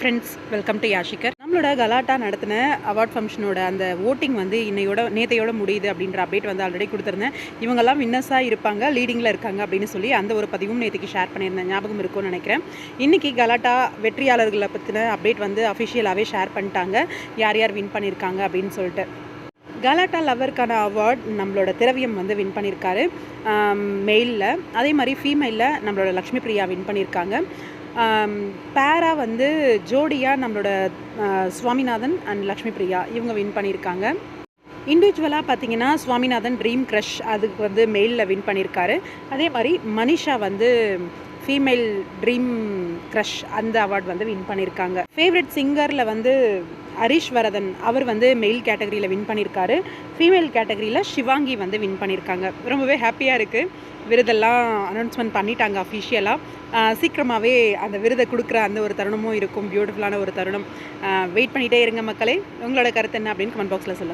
Friends welcome to யாஷிகர் நம்மளோட கலாட்டா நடத்தின அவார்ட் ஃபங்க்ஷனோட அந்த ஓட்டிங் வந்து இன்னையோட நேத்தையோட முடியுது அப்படின்ற அப்டேட் வந்து ஆல்ரெடி கொடுத்துருந்தேன். இவங்கெல்லாம் வின்னர்ஸாக இருப்பாங்க லீடிங்கில் இருக்காங்க அப்படின்னு சொல்லி அந்த ஒரு பதிவும் நேற்றுக்கு ஷேர் பண்ணியிருந்தேன். ஞாபகம் இருக்கும்னு நினைக்கிறேன். இன்றைக்கி கலாட்டா வெற்றியாளர்களை பற்றின அப்டேட் வந்து அஃபிஷியலாகவே ஷேர் பண்ணிட்டாங்க. யார் யார் வின் பண்ணியிருக்காங்க அப்படின்னு சொல்லிட்டு. கலாட்டா லவருக்கான அவார்ட் நம்மளோட திரவியம் வந்து வின் பண்ணியிருக்காரு. மெயிலில் அதே மாதிரி ஃபீமெயிலில் நம்மளோட லக்ஷ்மி பிரியா வின் பண்ணியிருக்காங்க. பேராக வந்து ஜோடியாக நம்மளோட சுவாமிநாதன் அண்ட் லக்ஷ்மி பிரியா இவங்க வின் பண்ணியிருக்காங்க. இண்டிவிஜுவலாக பார்த்தீங்கன்னா சுவாமிநாதன் ட்ரீம் க்ரஷ் அதுக்கு வந்து மெயிலில் வின் பண்ணியிருக்காரு. அதே மாதிரி மனிஷா வந்து ஃபீமேல் ட்ரீம் க்ரஷ் அந்த அவார்ட் வந்து வின் பண்ணியிருக்காங்க. ஃபேவரட் சிங்கரில் வந்து ஹரிஷ் வரதன் அவர் வந்து மெயில் கேட்டகரியில் வின் பண்ணியிருக்காரு ஃபீமேல் கேட்டகரியில் சிவாங்கி வந்து வின் பண்ணியிருக்காங்க ரொம்பவே ஹாப்பியாக இருக்குது விருதெல்லாம் அனௌன்ஸ்மெண்ட் பண்ணிட்டாங்க அஃபிஷியலாக சீக்கிரமாகவே அந்த விருதை கொடுக்குற அந்த ஒரு தருணமும் இருக்கும். பியூட்டிஃபுல்லான ஒரு தருணம். வெயிட் பண்ணிகிட்டே இருங்க மக்களே. உங்களோட கருத்து என்ன அப்படின்னு கமெண்ட் பாக்ஸில் சொல்லுங்கள்